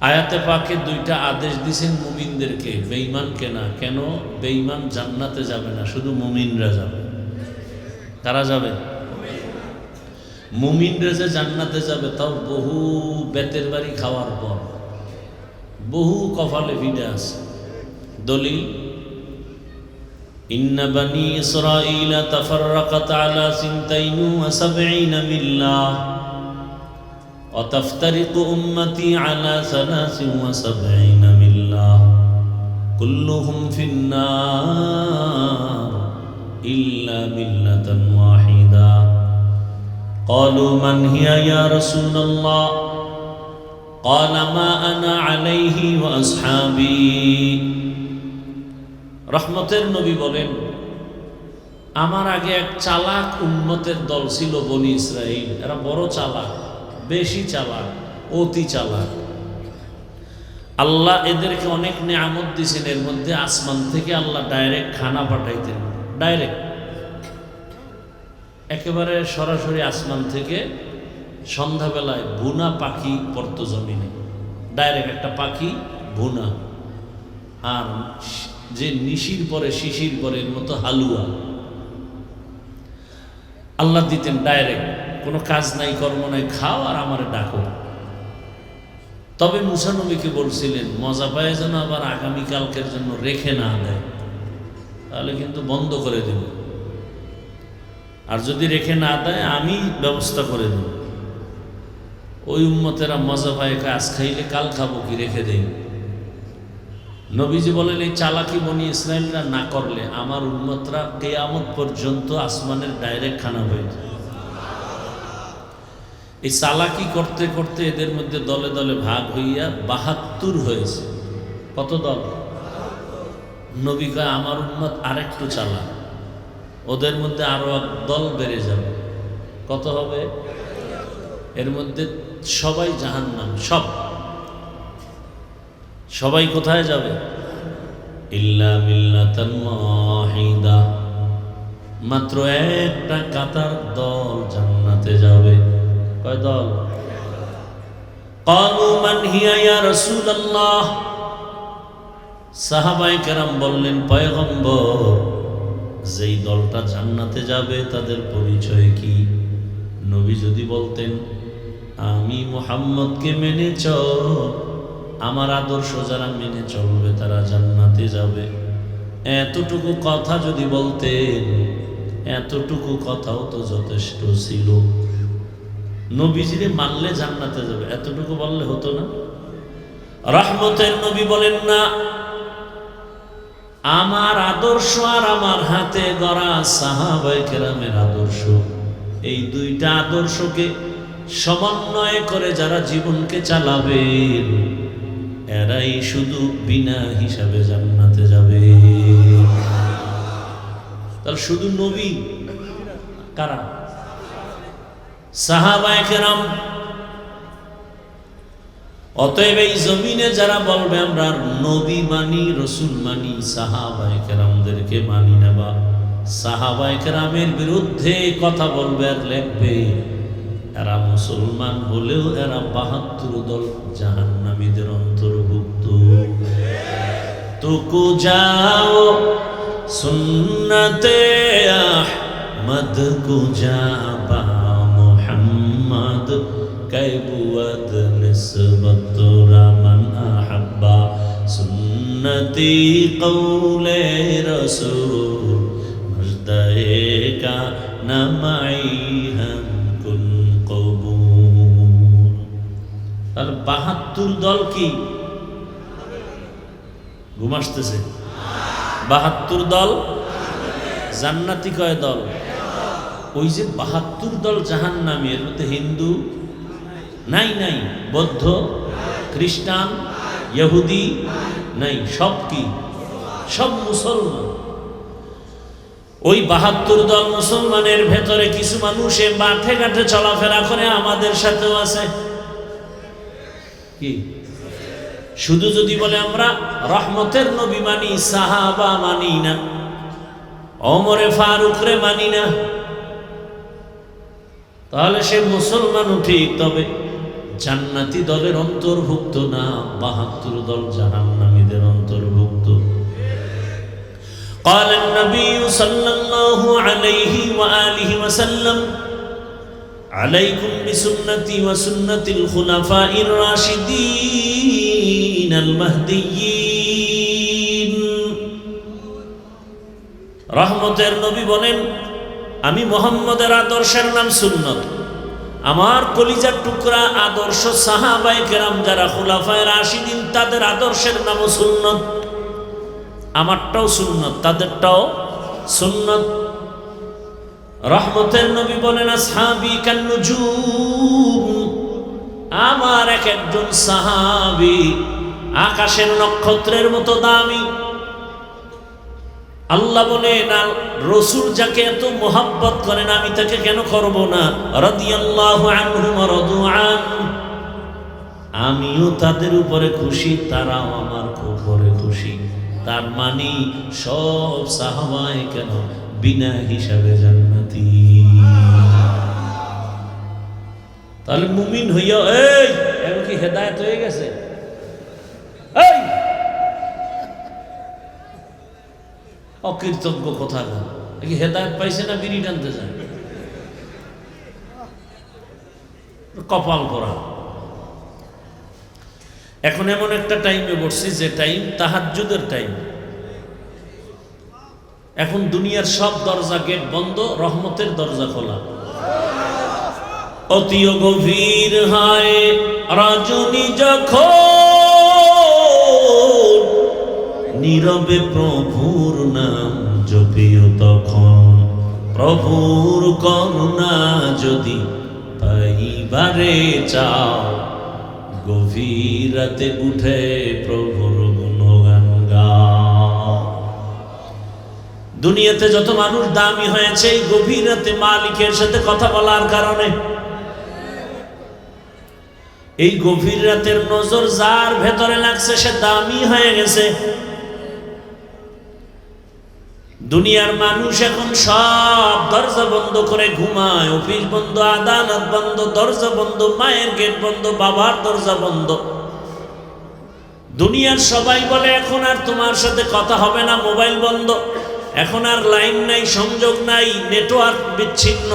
আয়াতে পাকে দুইটা আদেশ দিছেন মুমিনদেরকে বেঈমানকে না কেন বেঈমান জান্নাতে যাবে না শুধু মুমিনরা যাবে কারা যাবে মুমিনরা যে জান্নাতে যাবে তাও বহু বেতের বাড়ি খাওয়ার পর বহু কপালে ভিড়ে আছে দলিল إن بني إسرائيل تفرقت على سنتين وسبعين ملة وتفترق أمتي على ثلاث وسبعين ملة كلهم في النار إلا ملة واحدة قالوا من هي يا رسول الله قال ما أنا عليه وأصحابي রহমতের নবী বলেন আমার আগে এক চালাক উন্মতের দল ছিল বনি ইসরাইল এরা বড় চালাক বেশি চালাক, অতি চালাক। আল্লাহ এদেরকে অনেক নেয়ামত দিয়েছেন এর মধ্যে আসমান থেকে আল্লাহ ডাইরেক্ট খানা পাঠাইতেন। ডাইরেক্ট একেবারে সরাসরি আসমান থেকে সন্ধ্যাবেলায় বুনা পাখি পড়তো জমিনে। ডাইরেক্ট একটা পাখি বুনা আর যে নিশির পরে, শিশির পরে, এর মতো হালুয়া। আল্লাহ দিতেন ডাইরেক্ট কোনো কাজ নাই, কর্ম নাই, খাও আর আমারে ডাকো। তবে মুসানবীকে বলছিলেন, মজা পায় যেন আবার আগামীকালকের জন্য রেখে না দেয়। তাহলে কিন্তু বন্ধ করে দেব আর যদি রেখে না দেয়, আমি ব্যবস্থা করে দেব ওই উম্মতেরা মজা পায়, কাজ খাইলে কাল খাব কি, রেখে দেয় নবীজি বলেন, এই চালাকি বনি ইসরায়েলরা না করলে আমার উন্মতরা কেয়ামত পর্যন্ত আসমানের ডাইরেক্ট খানা হয়েছে এই চালাকি করতে করতে এদের মধ্যে দলে দলে ভাগ হইয়া বাহাত্তর হয়েছে। কত দল? নবী কয়, আমার উন্মত আরেকটু চালা, ওদের মধ্যে আরও এক দল বেড়ে যাবে। কত হবে? এর মধ্যে সবাই জাহান্নাম, সব। সবাই কোথায় যাবে? মাত্র একটা কাতার দল জান্নাতে যাবে। কয় দল قالوا من هي يا رسول الله সাহাবাই কেরাম বললেন পয়গম্বর যেই দলটা জান্নাতে যাবে তাদের পরিচয় কি নবী যদি বলতেন আমি মোহাম্মদকে মেনে চল আমার আদর্শ যারা মেনে চলবে তারা জান্নাতে যাবে এতটুকু কথা যদি বলতেন এতটুকু কথাও তো যথেষ্ট ছিল নবীজিরে মানলে জান্নাতে যাবে, এতটুকু বললে হতো না। রহমতের নবী বলেন, না, আমার আদর্শ আর আমার হাতে গড়া সাহাবাই কেরামের আদর্শ। এই দুইটা আদর্শকে সমন্বয় করে যারা জীবনকে চালাবেন এরাই শুধু বিনা হিসাবে জান্নাতে যাবে। তাহলে শুধু নবী কারা? অতএব এই জমিনে যারা বলবে, আমরা নবী মানি, রসুল মানি মানি না বা। বিরুদ্ধে কথা বলবে আর লেখবে, এরা মুসলমান হলেও এরা বাহাত্তর দল জাহান্নামীদের অন্তর্ভুক্ত। তুকু যাও, সুন্নতে আহমদ কু যাবা সুন্নতি কৌলে নামাই হামকুল তাহলে বাহাত্তর দল কি? ঘুম আসতেছে। বাহাত্তর দল? জান্নাতি কয় দল? ওই যে বাহাত্তর দল জাহান নামে এর মধ্যে হিন্দু? নাই নাই। বৌদ্ধ? খ্রিস্টান? ইহুদি? নাই, সব কি? সব মুসলমান। ওই বাহাত্তর দল মুসলমানের ভেতরে কিছু মানুষে মাঠে ঘাটে চলাফেরা করে, আমাদের সাথেও আছে। কি? শুধু যদি বলে আমরা রহমতের নবী মানি, সাহাবা মানি না অমরে ফারুকরে মানি না, তাহলে সে মুসলমানও ঠিক তবে। জান্নাতি দলের অন্তর্ভুক্ত না বাহাত্তর দল জাহান্নামীদের অন্তর্ভুক্ত قال النبي صلى الله عليه وآله وسلم عليكم بسنتي وسنة الخلفاء الراشدين المهديين রহমতের নবী বলেন আমি মোহাম্মদের আদর্শের নাম সুন্নত আমার কলিজার টুকরা আদর্শ সাহাবাই কেরাম যারা খোলাফায় খুলাফায় রাশিদিন, তাদের আদর্শের নামও সুন্নত। আমারটাও সুন্নত, তাদেরটাও সুন্নত। রহমতের নবী বলেন, আসহাবি কান্নুজুম আমার এক একজন সাহাবি আকাশের নক্ষত্রের মতো দামি আল্লাহ বলেন আর রসুল যাকে এত মোহাব্বত করেন আমি তাকে কেন করব না? আমিও তাদের উপরে খুশি, তারাও আমার উপরে খুশি। তার মানে সব সাহাবায় কেন বিনা হিসাবে জান্নাতি। তাহলে মুমিন হইয়া, এই, এখন কি হেদায়েত হয়ে গেছে? অকৃতজ্ঞ কথা কি হেদায়ত পাইছে না বিড়ি টানতে যায়? কপাল করা এখন এমন একটা টাইমে বসছি যে টাইম তাহাজ্জুদের টাইম এখন দুনিয়ার সব দরজা গেট বন্ধ, রহমতের দরজা খোলা। অতি গভীর হয়, রজনী যখন নীরবে প্রভুর নাম জপিও তখন। প্রভুর করুণা যদি পাইবারে চাও গভীর রাতে উঠে প্রভুর গুণগান গাও। দুনিয়াতে যত মানুষ দামি হয়েছে, এই গভীর রাতে মালিকের সাথে কথা বলার কারণে, এই গভীর রাতের নজর যার ভেতরে লাগছে সে দামি হয়ে গেছে। দুনিয়ার মানুষ এখন সব দরজা বন্ধ করে ঘুমায়, অফিস বন্ধ, আদালত বন্ধ, দরজা বন্ধ, মায়ের গেট বন্ধ, বাবার দরজা বন্ধ। দুনিয়ার সবাই বলে, এখন আর তোমার সাথে কথা হবে না, মোবাইল বন্ধ। এখন আর লাইন নাই, সংযোগ নাই, নেটওয়ার্ক বিচ্ছিন্ন।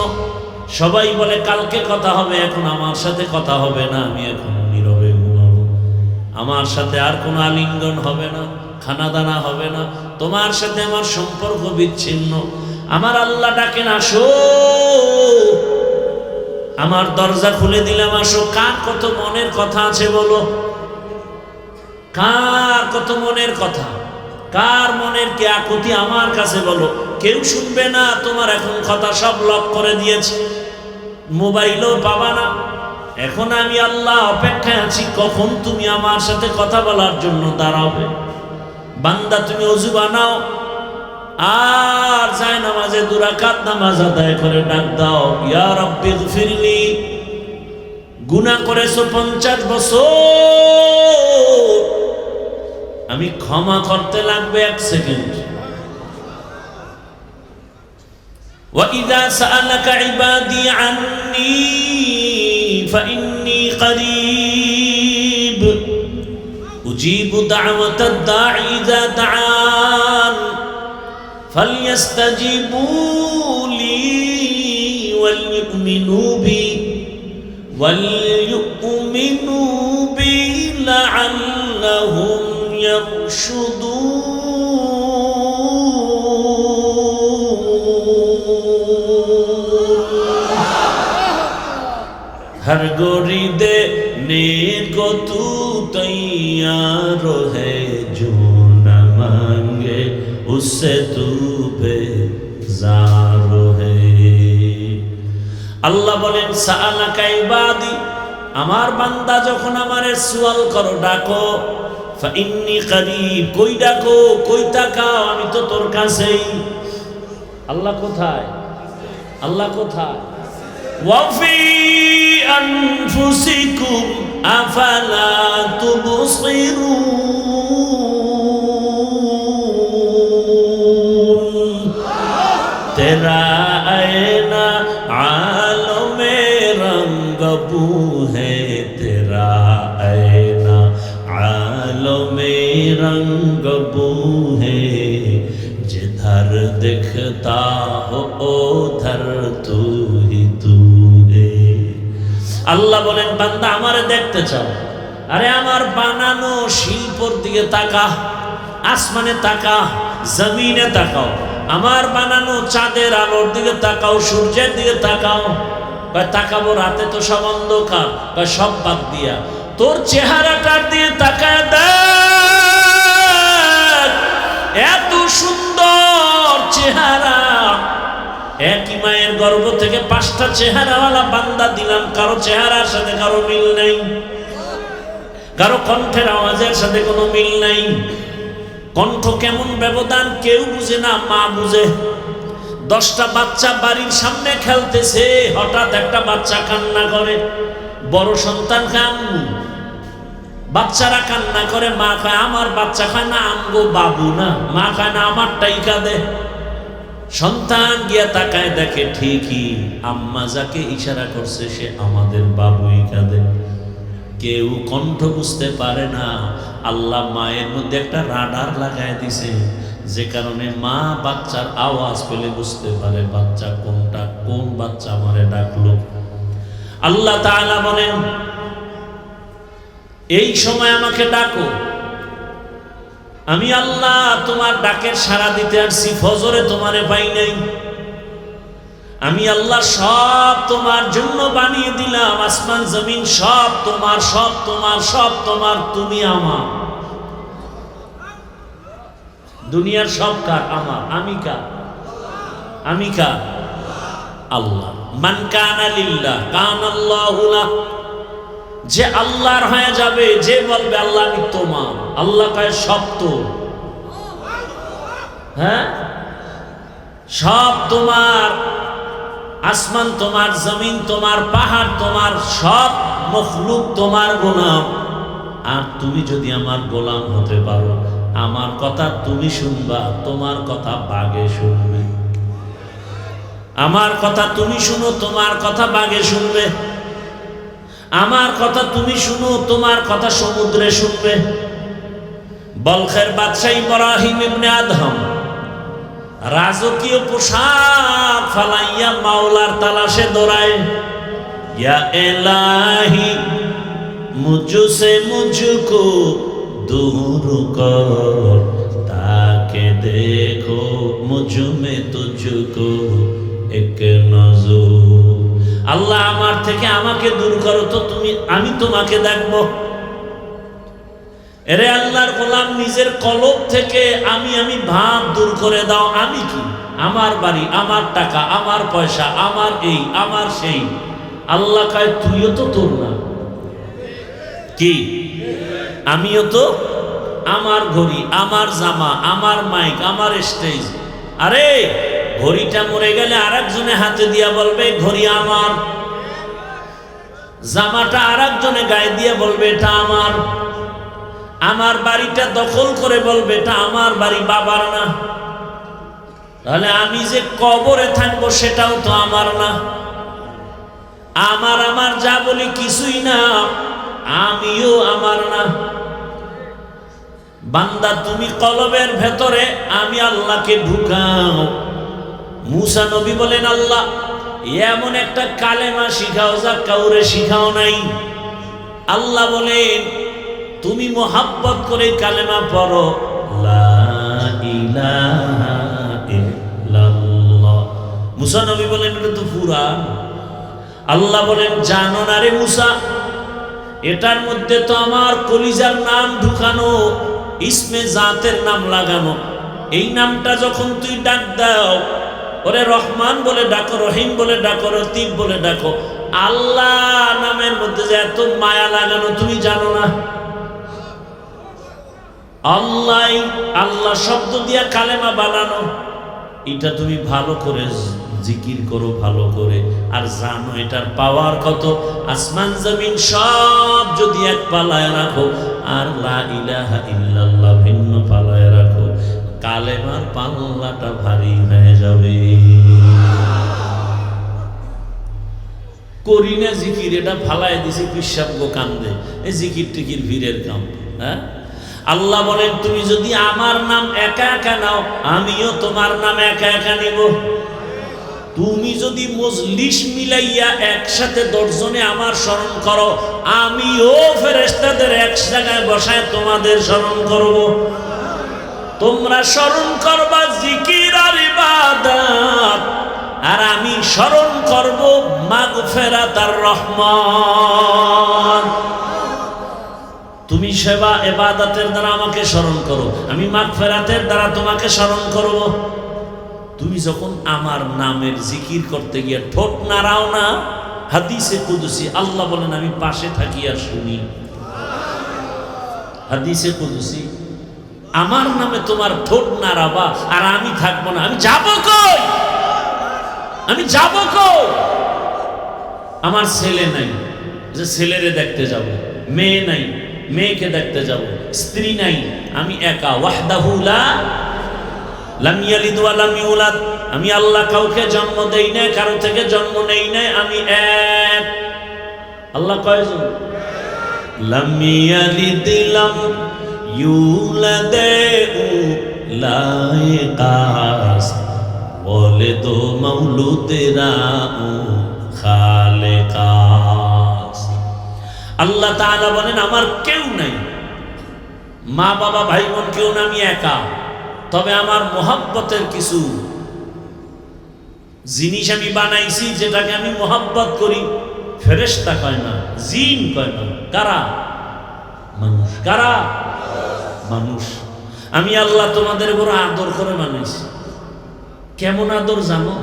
সবাই বলে, কালকে কথা হবে, এখন আমার সাথে কথা হবে না, আমি এখন নীরবে ঘুমাবো। আমার সাথে আর কোনো আলিঙ্গন হবে না খানা দানা হবে না তোমার সাথে আমার সম্পর্ক বিচ্ছিন্ন। আমার আল্লাহ ডাকেন আসো। আমার দরজা খুলে দিলাম, আসো। কার কত মনের কথা আছে বলো? কার কত মনের কথা? কার মনের কে আকুতি আমার কাছে বলো? কেউ শুনবে না, তোমার এখন কথা সব লক করে দিয়েছে। মোবাইলও পাবা না। এখন আমি আল্লাহ অপেক্ষায় আছি, কখন তুমি আমার সাথে কথা বলার জন্য দাঁড়াবে? বান্দা তুমি অজু বানাও আর যায় নামাজে দুরাকাত নামাজ আদায় করে ডাক দাও ইয়া রব্বি ফিরলি গুনাহ করেছো পঞ্চাশ বছর আমি ক্ষমা করতে লাগবে এক সেকেন্ড وإذا سألك عبادي عني فإني قريب উজিবু দাওয়াতাদ দাঈ ইযা দাআন ফালইস্তাজিবু লি ওয়ালইউমিনু বি ওয়ালইউমিনু বি লাআল্লাহুম ইয়ারশুদুন হর গরিদে নে কতু तैयार है, जो न मांगे, उससे तू बेजार है। আল্লাহ বলেন সাআলাকা ইবাদি আমার বান্দা যখন আমারে সুয়াল করো, ডাকো। ফাইন্নি কারিব, কই ডাকো, কই তাকাও, আমি তো তোর কাছেই। আল্লাহ কোথায়? আল্লাহ কোথায়? ওয়াফি আনফুসিকুম আফালা তুবসিরুন তেরা আয়না আলম রঙ্গ হে তেরা আয়না আলম रंग बूहे जिधर दिखता हो उधर तू আল্লাহ বলেন, বান্দা, আমারে দেখতে চাও। আরে, আমার বানানো শিল্পর দিকে তাকা আসমানে তাকা জমিনে তাকাও। আমার বানানো চাঁদের আলোর দিকে তাকাও, সূর্যের দিকে তাকাও। বা তাকাবো রাতে তো সব অন্ধকার বা সব বাদ দিয়া। তোর চেহারাটার দিয়ে তাকায় দেখ, এত সুন্দর চেহারা। একই মায়ের গর্ভ থেকে পাঁচটা চেহারাওয়ালা বান্দা দিলাম, কারও চেহারার সাথে কারও মিল নাই। কারও কণ্ঠের আওয়াজের সাথে কোনো মিল নাই। কণ্ঠ কেমন ব্যবধান কেউ বুঝে না, মা বুঝে। দশটা বাচ্চা বাড়ির সামনে খেলতেছে, হঠাৎ একটা বাচ্চা কান্না করে, বড় সন্তান কান্নু বাচ্চারা কান্না করে, মা খায় আমার বাচ্চা খায় না, আমগো বাবু না, মা খায় না, আমারটাই কাঁদে। সন্তান গিয়া তাকায় দেখে ঠিকই আম্মা যাকে ইশারা করছে সে আমাদের বাবুই কাঁদে। কেউ কণ্ঠ বুঝতে পারে না, আল্লাহ মায়ের মধ্যে একটা রাডার লাগায় দিছে, যে কারণে মা বাচ্চার আওয়াজ পেলে বুঝতে পারে বাচ্চা কোনটা কোন বাচ্চা আমারে ডাকলো। আল্লাহ তাআলা বলেন, এই সময় আমাকে ডাকো। আমি আল্লাহ তোমার ডাকের সাড়া দিতে আসছি, ফজরে তোমারে পাই নাই। আমি আল্লাহ সব তোমার জন্য বানিয়ে দিলাম, আসমান, জমিন, সব তোমার সব তোমার সব তোমার, তুমি আমার। দুনিয়ার সব কার? আমার। আমি কার? আমি কার? আল্লাহ। মান কান আলিল্লাহ কান আল্লাহুলা যে আল্লাহর হয়ে যাবে, যে বলবে, আল্লাহ, আমি তোমার। আল্লাহ কয়, সব তোর হ্যাঁ? সব তোমার, আসমান তোমার, জমিন তোমার, পাহাড় তোমার, সব মখলুক তোমার গোলাম। আর তুমি যদি আমার গোলাম হতে পারো, আমার কথা তুমি শুনবা, তোমার কথা বাগে শুনবে। আমার কথা তুমি শুনো, তোমার কথা বাগে শুনবে। আমার কথা তুমি শুনো, তোমার কথা সমুদ্রে শুনবে। বলখের বাদশাহ ইব্রাহিম ইবনে আদম রাজকীয় পোশাক ফালাইয়া মাওলার তালাশে দৌড়ায়, ইয়া এলাহি, মুঝসে মুঝকো দূর কর, তাকে দেখো, মুঝ মে তুঝকো, এক নজর। আল্লাহ আমার থেকে আমাকে দূর করো তো তুমি, আমি তোমাকে দেখব। এরে আল্লাহর গোলাম, নিজের কলব থেকে আমি আমি ভাব দূর করে দাও। আমি কি? আমার বাড়ি, আমার টাকা, আমার পয়সা, আমার এই, আমার সেই। আল্লাহ কয়, তুইও তো তোর না। কি? আমিও তো আমার ঘড়ি, আমার জামা, আমার মাইক, আমার স্টেজ। আরে ঘড়িটা মরে গেলে আরেকজনে হাতে দিয়া বলবে, ঘড়ি আমার। জামাটা আরেকজনে গায়ে দিয়ে বলবে, এটা আমার। আমার বাড়িটা দখল করে বলবে, এটা আমার বাড়ি, বাবার না। তাহলে আমি যে কবরে থাকব সেটাও তো আমার না। আমার আমার যা বলি কিছুই না, আমিও আমার না। বান্দা, তুমি কলবের ভেতরে, আমি আল্লাহকে ঢুকাও। মুসা নবী বলেন, আল্লাহ, এমন একটা কালেমা শিখাও যা কাউরে শিখাও নাই। আল্লাহ বলেন, তুমি মোহাব্বত করে কালেমা পড়ো মুসা নবী বলেন, এটা তো পুরা আল্লাহ বলেন, জানো না রে মুসা, এটার মধ্যে তো আমার কলিজার নাম ঢুকানো, ইসমে জাতের নাম লাগানো। এই নামটা যখন তুই ডাক দাও ওরে রহমান বলে ডাকো, রহিম বলে ডাকো, রতিব বলে ডাকো। আল্লাহ নামের মধ্যে যে এত মায়া লাগানো, তুমি জানো না? আল্লাহ আল্লাহ শব্দ দিয়া কালেমা বানানো। এটা তুমি ভালো করে জিকির করো, ভালো করে। আর জানো এটার পাওয়ার কত? আসমান, জমিন সব যদি এক পালায় রাখো, আর লা ইলাহা ইল্লাল্লাহ ভিন্ন পালায় রাখো। কালেমার পাল্লাটা ভারী হয়ে যাবে। করি না জিকির, এটা ফালায় দিছি গো কান্দে এই জিকির টিকির ভিড়ের কাম হ্যাঁ? আল্লাহ বলেন, তুমি যদি আমার নাম একা একা নাও, আমিও তোমার নাম একা একা নিব। তুমি যদি মজলিস মিলাইয়া একসাথে দর্শনে আমার স্মরণ করো, আমিও ফেরেস্তাদের এক জায়গায় বসায় তোমাদের স্মরণ করব। তোমরা স্মরণ করবা জিকির আর ইবাদত। আর আমি স্মরণ করব মাগফেরাত আর রহমান তুমি সেবা এবাদতের দ্বারা আমাকে স্মরণ করো, আমি মাগফেরাতের দ্বারা তোমাকে স্মরণ করব। তুমি যখন আমার নামের জিকির করতে গিয়ে ঠোঁট নাড়াও না, হাদিসে কুদুসি, আল্লাহ বলেন, আমি পাশে থাকি আর শুনি। হাদিসে কুদুসি আমার নামে তোমার ঠোঁট নাড়াবা আর আমি থাকব না। আমি যাব কই? আমি যাব কই? আমার ছেলে নাই, যে ছেলেরে দেখতে যাব, মেয়ে নাই, মেয়েকে দেখতে যাব, স্ত্রী নাই, আমি একা। ওয়াহদাহুলা আমি আল্লাহ কাউকে জন্ম দেই নাই, কারও থেকে জন্ম নেই নাই, আমি এক। আল্লাহ কয়জন? লাম ইয়ালিদ ইউলাদ লায়কাস বলে তো মাউলুদেরা খালেকাস। আল্লাহ তাআলা বলেন, আমার কেউ নাই। মা, বাবা ভাই বোন কেউ না, আমি একা। তবে আমার মোহাব্বতের কিছু জিনিস আমি বানাইছি, যেটাকে আমি মোহাব্বত করি। ফেরেস্তা কয় না, জিন কয় না। কারা? মানুষ। কারা? মানুষ। আমি আল্লাহ তোমাদের বড় আদর করে বানাইছি কেমন আদর জানো?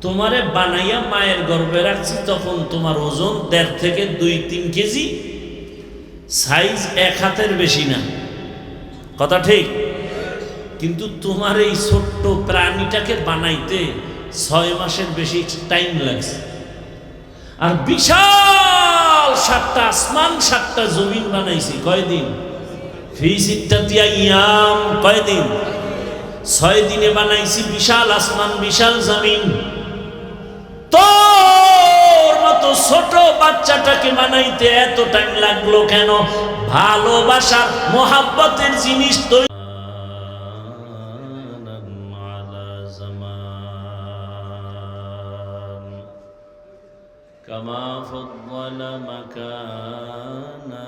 তোমারে বানাইয়া মায়ের গর্ভে রাখছি, তখন তোমার ওজন দেড় থেকে দুই, তিন কেজি। সাইজ এক হাতের বেশি না। কথা ঠিক? কিন্তু তোমার এই ছোট্ট প্রাণীটাকে বানাইতে ছয় মাসের বেশি টাইম লাগছে। আর বিশাল সাতটা আসমান, সাতটা জমিন বানাইছি। কয়দিন? ফিজিটটা দিয়া ইয়াম কয়দিন ছয় দিনে বানাইছি বিশাল আসমান বিশাল জমিন তোর মতো ছোট বাচ্চাটাকে বানাইতে এত টাইম লাগলো কেন ভালোবাসার মোহাব্বতের জিনিস তৈরি على زمان كما فضل مكانا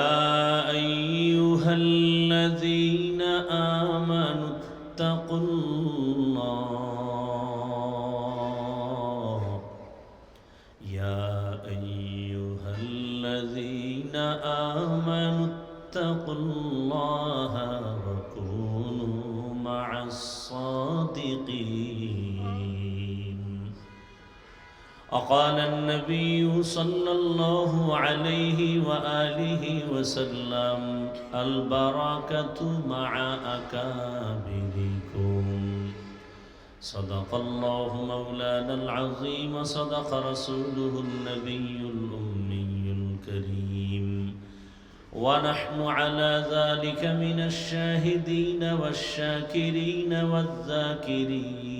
يا أيها الذين آمنوا اتقوا الله. يا أيها الذين آمنوا اتقوا الله وكونوا مع الصادقين وقال النبي صلى الله عليه وآله وسلم البركة مع أكابركم. صدق الله مولانا العظيم صدق رسوله النبي الأمي الكريم. ونحن على ذلك من الشاهدين والشاكرين والذاكرين.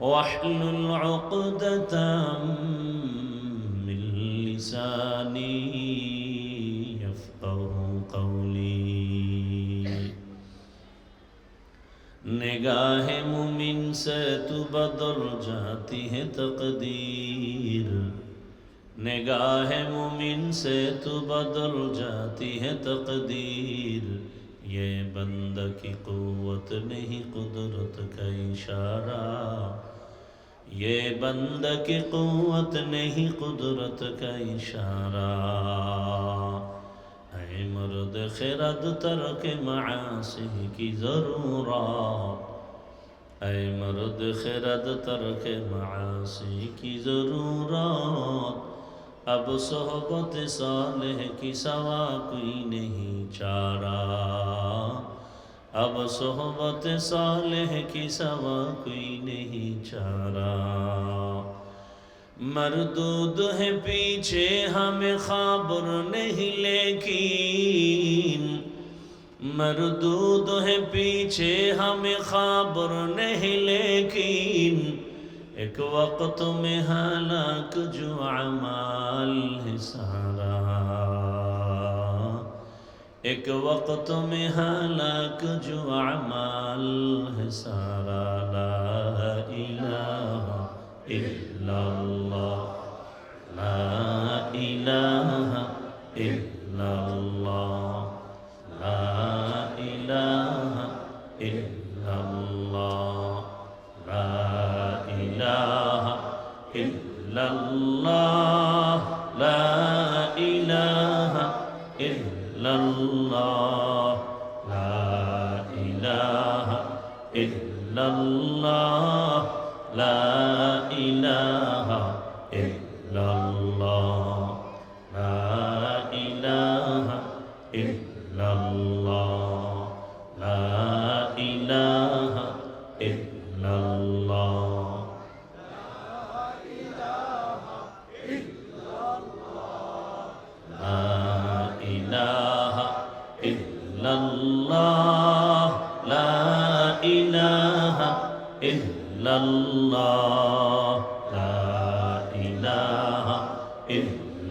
واحلل عقدة من لساني يفقه قولي. نگاہ مومن سے تو بدل جاتی ہے تقدیر. نگاہ مومن سے تو بدل جاتی ہے تقدیر. یہ بندہ کی قوت نہیں قدرت کا اشارہ یہ بندہ کی قوت نہیں قدرت کا اشارہ اے مرد خرد ترک معاصی کی ضرورہ اے مرد خرد ترک معاصی کی ضرورات اب صحبت صالح کی سوا کوئی نہیں چارا اب صحبت صالح کی سوا کوئی نہیں چارا مردود ہے پیچھے ہمیں خبر نہیں لیکن مردود ہے پیچھے ہمیں خبر نہیں لیکن ایک وقت میں حالک جو عمال ہے سارا ایک وقت میں حالک جو عمال ہے سارا لا الہ الا اللہ لا الہ الا اللہ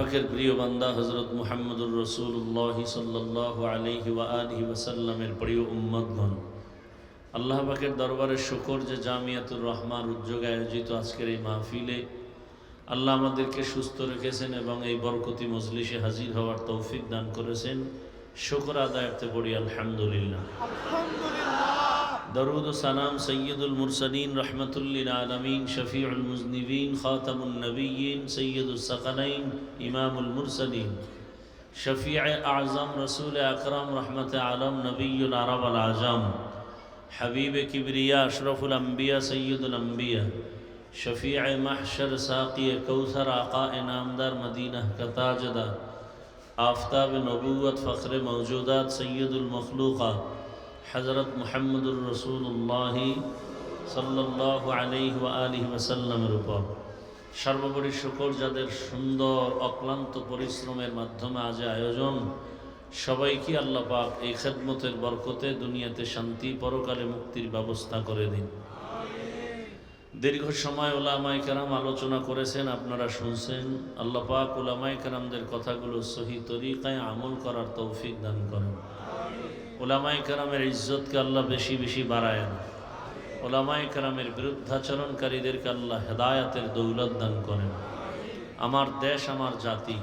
পাকের প্রিয় বান্দা হজরত মুহাম্মদুর রসুল্লাহ সাল্লাহ আলহি ওয়া আলহি ওয়াসাল্লামের প্রিয় উম্মদগণ আল্লাহ পাকের দরবারে শুকর যে জামিয়াতুর রহমান উদ্যোগে আয়োজিত আজকের এই মাহফিলে আল্লাহ আমাদেরকে সুস্থ রেখেছেন এবং এই বরকতি মজলিসে হাজির হওয়ার তৌফিক দান করেছেন। শুকর আদায়তে পড়ি আলহামদুলিল্লাহ। درود و سلام سید المرسلین رحمت للعالمین شفیع المذنبین خاتم النبیین سید الثقلین امام المرسلین. شفیع اعظم رسول اکرم رحمت عالم نبی العرب العجم حبیب کبریا اشرف الانبیاء سید الانبیاء. شفیع محشر ساقی کوثر آقا نامدار مدینہ کا تاجدار آفتاب نبوت فخر موجودات سید المخلوقات. হজরত মোহাম্মদুর রসুল্লাহ সাল্লাহ আলহি আলহি ওয়াসাল্লামের উপর। সর্বোপরি শুকর যাদের সুন্দর, অক্লান্ত পরিশ্রমের মাধ্যমে আজ আয়োজন, সবাইকে আল্লাহ পাক এই খেদমতের বরকতে দুনিয়াতে শান্তি, পরকালে মুক্তির ব্যবস্থা করে দিন। দীর্ঘ সময় ওলামাই কেরাম আলোচনা করেছেন, আপনারা শুনছেন, আল্লাহ পাক কেরামদের কথাগুলো সহি তরিকায় আমল করার তৌফিক দান করেন। ওলামাই কারামের ইজ্জতকে আল্লাহ বেশি বেশি বাড়ায় না। ওলামাই কারামের বিরুদ্ধাচরণকারীদেরকে আল্লাহ হেদায়াতের দৌলত দান করেন। আমার দেশ, আমার জাতি,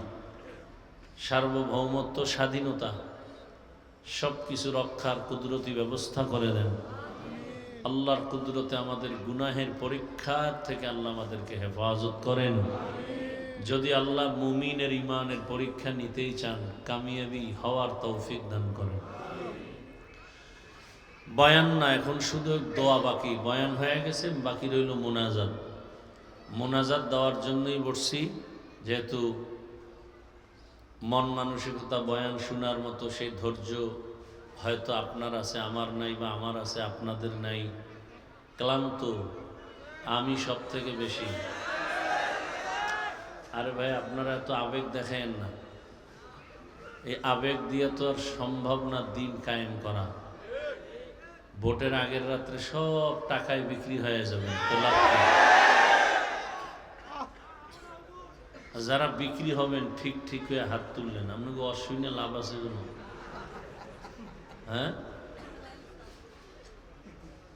সার্বভৌমত্ব, স্বাধীনতা সব কিছু রক্ষার কুদরতি ব্যবস্থা করে দেন। আল্লাহর কুদরতে আমাদের গুনাহের পরীক্ষার থেকে আল্লাহ আমাদেরকে হেফাজত করেন। যদি আল্লাহ মুমিনের ইমানের পরীক্ষা নিতেই চান, কামিয়াবি হওয়ার তৌফিক দান করেন। বয়ান না, এখন শুধু দোয়া বাকি। বয়ান হয়ে গেছে, বাকি রইল মোনাজাত। মোনাজাত দেওয়ার জন্যই বসছি যেহেতু মন মানসিকতা, বয়ান শোনার মতো সেই ধৈর্য হয়তো আপনার আছে, আমার নাই বা আমার আছে, আপনাদের নাই। ক্লান্ত, আমি সব থেকে বেশি। আরে ভাই, আপনারা এত আবেগ দেখেন না। এই আবেগ দিয়ে তো আর সম্ভব না দিন কায়েম করা। ভোটের আগের রাত্রে সব টাকায় বিক্রি হয়ে যাবে? যারা বিক্রি হবেন, ঠিক ঠিক হয়ে হাত তুললেন, আপনাকে অসুবিধা লাভ আছে কোনো? হ্যাঁ?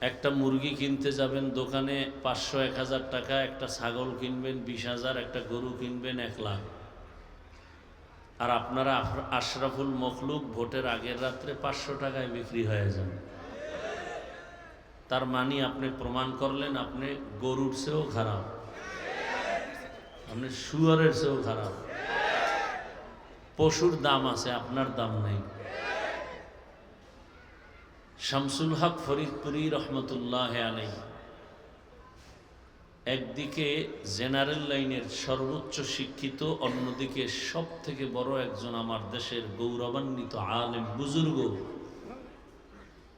একটা মুরগি কিনতে যাবেন দোকানে, পাঁচশো এক হাজার টাকা, একটা ছাগল কিনবেন বিশ হাজার, একটা গরু কিনবেন এক লাখ। আর আপনারা আশরাফুল মখলুক ভোটের আগের রাত্রে পাঁচশো টাকায় বিক্রি হয়ে যান। তার মানে আপনি প্রমাণ করলেন, আপনি গরুর চেয়েও খারাপ। আপনি শুয়ারের চেয়েও খারাপ। পশুর দাম আছে, আপনার দাম নেই। শামসুল হক ফরিদপুরি রহমতুল্লাহ আলাই একদিকে জেনারেল লাইনের সর্বোচ্চ শিক্ষিত, অন্যদিকে সব থেকে বড় একজন আমার দেশের গৌরবান্বিত আলেম, বুজুর্গ।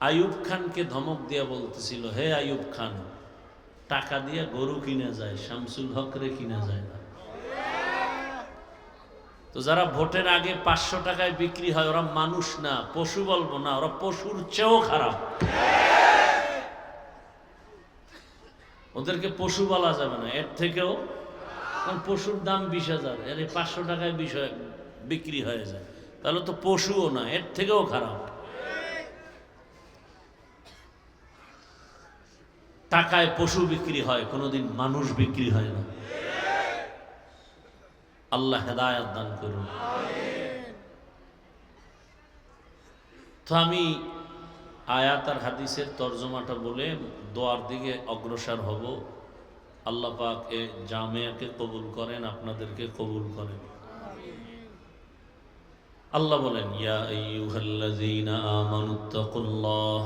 আয়ুব খানকে ধমক দিয়ে বলতেছিল, হে আয়ুব খান, টাকা দিয়ে গরু কিনা যায়, শামসুল হকরে কিনা যায় না? তো যারা ভোটের আগে পাঁচশো টাকায় বিক্রি হয়, ওরা মানুষ না, পশু বলব না, ওরা পশুর চেয়েও খারাপ। ওদেরকে পশু বলা যাবে না, এর থেকেও কারণ পশুর দাম বিশ হাজার, এর পাঁচশো টাকায় বিষয় বিক্রি হয়ে যায়। তাহলে তো পশুও না, এর থেকেও খারাপ। টাকায় পশু বিক্রি হয়, কোনোদিন মানুষ বিক্রি হয় না। আল্লাহ হেদায়াত দান করুন। তো আমি আয়াত আর হাদিসের তর্জমাটা বলে দোয়ার দিকে অগ্রসর হব। আল্লাহ পাক এ জামিয়াকে কবুল করেন, আপনাদেরকে কবুল করেন। আল্লাহ বলেন, ইয়া আইয়ুহাল্লাযীনা আমানুত্তাকুল্লাহ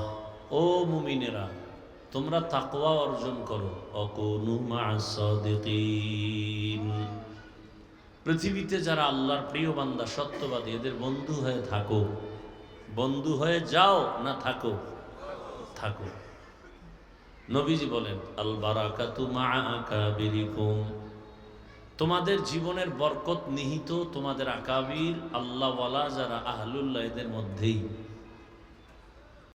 ও মুমিনেরা তোমরা তাকওয়া অর্জন করো। পৃথিবীতে যারা আল্লাহর প্রিয় বান্দা, সত্যবাদী, এদের বন্ধু হয়ে থাকো। বন্ধু হয়ে যাও না থাকো? থাকো। নবীজি বলেন, আল মা'a আকাবিরিকুম। তোমাদের জীবনের বরকত নিহিত তোমাদের আকাবির, আল্লাহওয়ালা যারা আহলুল্লাহ, এদের মধ্যেই।